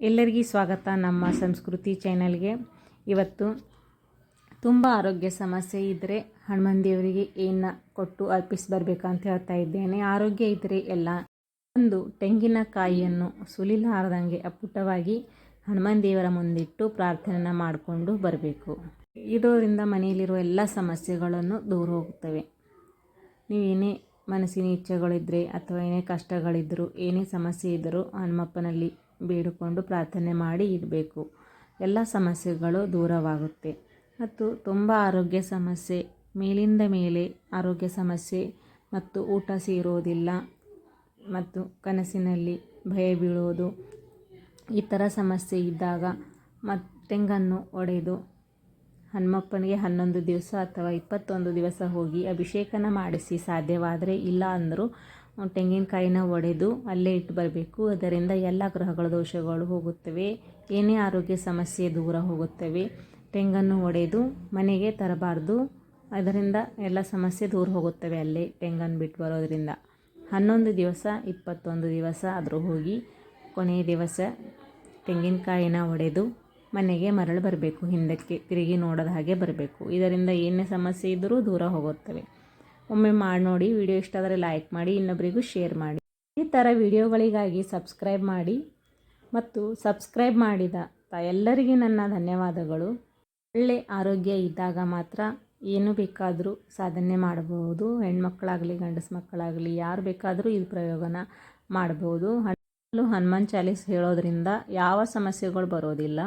ಎಲ್ಲರಿಗೂ ಸ್ವಾಗತ ನಮ್ಮ ಸಂಸ್ಕೃತಿ ಚಾನಲ್ಗೆ. ಇವತ್ತು ತುಂಬ ಆರೋಗ್ಯ ಸಮಸ್ಯೆ ಇದ್ದರೆ ಹನುಮಾನ್ ದೇವರಿಗೆ ಏನ ಕೊಟ್ಟು ಅರ್ಪಿಸಿ ಬರಬೇಕಂತ ಹೇಳ್ತಾ ಇದ್ದೇನೆ. ಆರೋಗ್ಯ ಇದ್ದರೆ ಎಲ್ಲ. ಒಂದು ತೆಂಗಿನಕಾಯಿಯನ್ನು ಸುಲಿಲಾರದಂಗೆ ಅಪ್ಪುಟವಾಗಿ ಹನುಮಾನ್ ದೇವರ ಮುಂದಿಟ್ಟು ಪ್ರಾರ್ಥನೆ ಮಾಡಿಕೊಂಡು ಬರಬೇಕು. ಇದರಿಂದ ಮನೆಯಲ್ಲಿರುವ ಎಲ್ಲ ಸಮಸ್ಯೆಗಳನ್ನು ದೂರ ಹೋಗುತ್ತವೆ ನೀವೇನೇ ಮನಸ್ಸಿನ ಇಚ್ಛೆಗಳಿದ್ದರೆ ಅಥವಾ ಏನೇ ಕಷ್ಟಗಳಿದ್ದರೂ ಏನೇ ಸಮಸ್ಯೆ ಇದ್ದರೂ ಹನುಮಪ್ಪನಲ್ಲಿ ಬೇಡಿಕೊಂಡು ಪ್ರಾರ್ಥನೆ ಮಾಡಿ ಇಡಬೇಕು. ಎಲ್ಲ ಸಮಸ್ಯೆಗಳು ದೂರವಾಗುತ್ತೆ. ಮತ್ತು ತುಂಬ ಆರೋಗ್ಯ ಸಮಸ್ಯೆ, ಮೇಲಿಂದ ಮೇಲೆ ಆರೋಗ್ಯ ಸಮಸ್ಯೆ ಮತ್ತು ಊಟ ಸೇರೋದಿಲ್ಲ ಮತ್ತು ಕನಸಿನಲ್ಲಿ ಭಯ ಬೀಳೋದು, ಈ ಥರ ಸಮಸ್ಯೆ ಇದ್ದಾಗ ಮತ್ತು ತೆಂಗನ್ನು ಒಡೆದು ಹನುಮಪ್ಪನಿಗೆ ಹನ್ನೊಂದು ದಿವಸ ಅಥವಾ ಇಪ್ಪತ್ತೊಂದು ದಿವಸ ಹೋಗಿ ಅಭಿಷೇಕನ ಮಾಡಿಸಿ ಸಾಧ್ಯವಾದರೆ ಇಲ್ಲ ಅಂದರೂ ತೆಂಗಿನಕಾಯಿನ ಒಡೆದು ಅಲ್ಲೇ ಇಟ್ಟು ಬರಬೇಕು. ಅದರಿಂದ ಎಲ್ಲ ಗ್ರಹಗಳ ದೋಷಗಳು ಹೋಗುತ್ತವೆ. ಏನೇ ಆರೋಗ್ಯ ಸಮಸ್ಯೆ ದೂರ ಹೋಗುತ್ತವೆ. ತೆಂಗನ್ನು ಒಡೆದು ಮನೆಗೆ ತರಬಾರ್ದು. ಅದರಿಂದ ಎಲ್ಲ ಸಮಸ್ಯೆ ದೂರ ಹೋಗುತ್ತವೆ ಅಲ್ಲೇ ತೆಂಗನ್ನು ಬಿಟ್ಟು ಬರೋದರಿಂದ. ಹನ್ನೊಂದು ದಿವಸ, ಇಪ್ಪತ್ತೊಂದು ದಿವಸ ಆದರೂ ಹೋಗಿ ಕೊನೆಯ ದಿವಸ ತೆಂಗಿನಕಾಯಿನ ಒಡೆದು ಮನೆಗೆ ಮರಳು ಬರಬೇಕು. ಹಿಂದಕ್ಕೆ ತಿರುಗಿ ನೋಡೋದ ಹಾಗೆ ಬರಬೇಕು. ಇದರಿಂದ ಏನೇ ಸಮಸ್ಯೆ ಇದ್ದರೂ ದೂರ ಹೋಗುತ್ತವೆ. ಒಮ್ಮೆ ಮಾಡಿ ನೋಡಿ. ವಿಡಿಯೋ ಇಷ್ಟ ಆದರೆ ಲೈಕ್ ಮಾಡಿ ಇನ್ನೊಬ್ಬರಿಗೂ ಶೇರ್ ಮಾಡಿ. ಈ ಥರ ವಿಡಿಯೋಗಳಿಗಾಗಿ ಸಬ್ಸ್ಕ್ರೈಬ್ ಮಾಡಿ ಮತ್ತು ಸಬ್ಸ್ಕ್ರೈಬ್ ಮಾಡಿದ ಎಲ್ಲರಿಗೂ ನನ್ನ ಧನ್ಯವಾದಗಳು. ಒಳ್ಳೆ ಆರೋಗ್ಯ ಇದ್ದಾಗ ಮಾತ್ರ ಏನು ಬೇಕಾದರೂ ಸಾಧನೆ ಮಾಡಬಹುದು. ಹೆಣ್ಮಕ್ಳಾಗಲಿ, ಗಂಡಸು ಮಕ್ಕಳಾಗಲಿ, ಯಾರು ಬೇಕಾದರೂ ಇದು ಪ್ರಯೋಗನ ಮಾಡಬಹುದು. ಹಣ್ಣು ಹನುಮಾನ್ ಚಾಲೀಸ್ ಹೇಳೋದ್ರಿಂದ ಯಾವ ಸಮಸ್ಯೆಗಳು ಬರೋದಿಲ್ಲ.